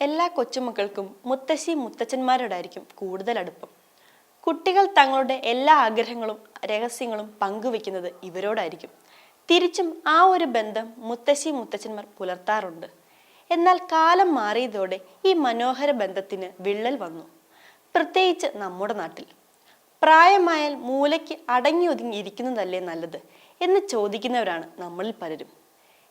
എല്ലാ കൊച്ചുമക്കൾക്കും മുത്തശ്ശി മുത്തച്ഛന്മാരോടായിരിക്കും കൂടുതൽ അടുപ്പം. കുട്ടികൾ തങ്ങളുടെ എല്ലാ ആഗ്രഹങ്ങളും രഹസ്യങ്ങളും പങ്കുവെക്കുന്നത് ഇവരോടായിരിക്കും. തിരിച്ചും ആ ഒരു ബന്ധം മുത്തശ്ശി മുത്തച്ഛന്മാർ പുലർത്താറുണ്ട്. എന്നാൽ കാലം മാറിയതോടെ ഈ മനോഹര ബന്ധത്തിന് വിള്ളൽ വന്നു. പ്രത്യേകിച്ച് നമ്മുടെ നാട്ടിൽ. പ്രായമായാൽ മൂലയ്ക്ക് അടങ്ങി ഒതുങ്ങി ഇരിക്കുന്നതല്ലേ നല്ലത് എന്ന് ചോദിക്കുന്നവരാണ് നമ്മളിൽ പലരും.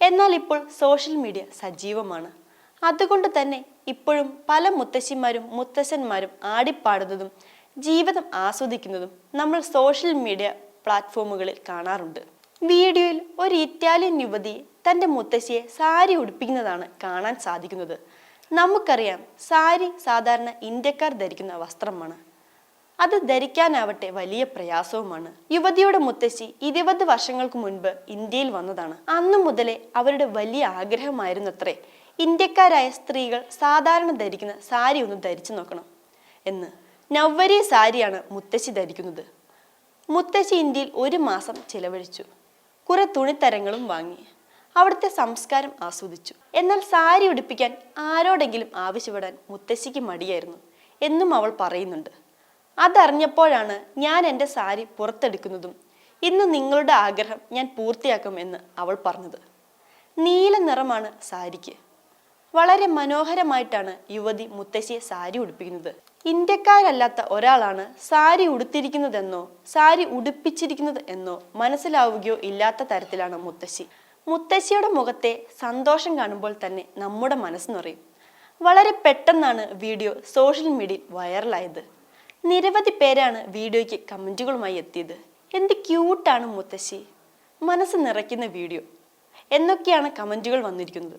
എന്നാൽ ഇപ്പോൾ സോഷ്യൽ മീഡിയ സജീവമാണ്. അതുകൊണ്ട് തന്നെ ഇപ്പോഴും പല മുത്തശ്ശിമാരും മുത്തശ്ശന്മാരും ആടിപ്പാടുന്നതും ജീവിതം ആസ്വദിക്കുന്നതും നമ്മൾ സോഷ്യൽ മീഡിയ പ്ലാറ്റ്ഫോമുകളിൽ കാണാറുണ്ട്. വീഡിയോയിൽ ഒരു ഇറ്റാലിയൻ യുവതി തന്റെ മുത്തശ്ശിയെ സാരി ഉടുപ്പിക്കുന്നതാണ് കാണാൻ സാധിക്കുന്നത്. നമുക്കറിയാം സാരി സാധാരണ ഇന്ത്യക്കാർ ധരിക്കുന്ന വസ്ത്രമാണ്. അത് ധരിക്കാനാവട്ടെ വലിയ പ്രയാസവുമാണ്. യുവതിയുടെ മുത്തശ്ശി ഇരുപത് വർഷങ്ങൾക്ക് മുൻപ് ഇന്ത്യയിൽ വന്നതാണ്. അന്നു മുതലേ അവരുടെ വലിയ ആഗ്രഹമായിരുന്നത്രേ ഇന്ത്യക്കാരായ സ്ത്രീകൾ സാധാരണ ധരിക്കുന്ന സാരി ഒന്ന് ധരിച്ചു നോക്കണം എന്ന്. നവ്വരി സാരിയാണ് മുത്തശ്ശി ധരിക്കുന്നത്. മുത്തശ്ശി ഇന്ത്യയിൽ ഒരു മാസം ചിലവഴിച്ചു. കുറെ തുണിത്തരങ്ങളും വാങ്ങി. അവിടുത്തെ സംസ്കാരം ആസ്വദിച്ചു. എന്നാൽ സാരി ഉടുപ്പിക്കാൻ ആരോടെങ്കിലും ആവശ്യപ്പെടാൻ മുത്തശ്ശിക്ക് മടിയായിരുന്നു എന്നും അവൾ പറയുന്നുണ്ട്. അതറിഞ്ഞപ്പോഴാണ് ഞാൻ എന്റെ സാരി പുറത്തെടുക്കുന്നതും ഇന്ന് നിങ്ങളുടെ ആഗ്രഹം ഞാൻ പൂർത്തിയാക്കും എന്ന് അവൾ പറഞ്ഞത്. നീല നിറമാണ് സാരിക്ക്. വളരെ മനോഹരമായിട്ടാണ് യുവതി മുത്തശ്ശിയെ സാരി ഉടുപ്പിക്കുന്നത്. ഇന്ത്യക്കാരല്ലാത്ത ഒരാളാണ് സാരി ഉടുത്തിരിക്കുന്നതെന്നോ സാരി ഉടുപ്പിച്ചിരിക്കുന്നത് എന്നോ മനസ്സിലാവുകയോ ഇല്ലാത്ത തരത്തിലാണ് മുത്തശ്ശി. മുത്തശ്ശിയുടെ മുഖത്തെ സന്തോഷം കാണുമ്പോൾ തന്നെ നമ്മുടെ മനസ്സ് നിറയും. വളരെ പെട്ടെന്നാണ് വീഡിയോ സോഷ്യൽ മീഡിയയിൽ വൈറലായത്. നിരവധി പേരാണ് വീഡിയോയ്ക്ക് കമന്റുകളുമായി എത്തിയത്. എന്ത് ക്യൂട്ടാണ് മുത്തശ്ശി. മനസ്സ് നിറയ്ക്കുന്ന വീഡിയോ. എന്നൊക്കെയാണ് കമന്റുകൾ വന്നിരിക്കുന്നത്.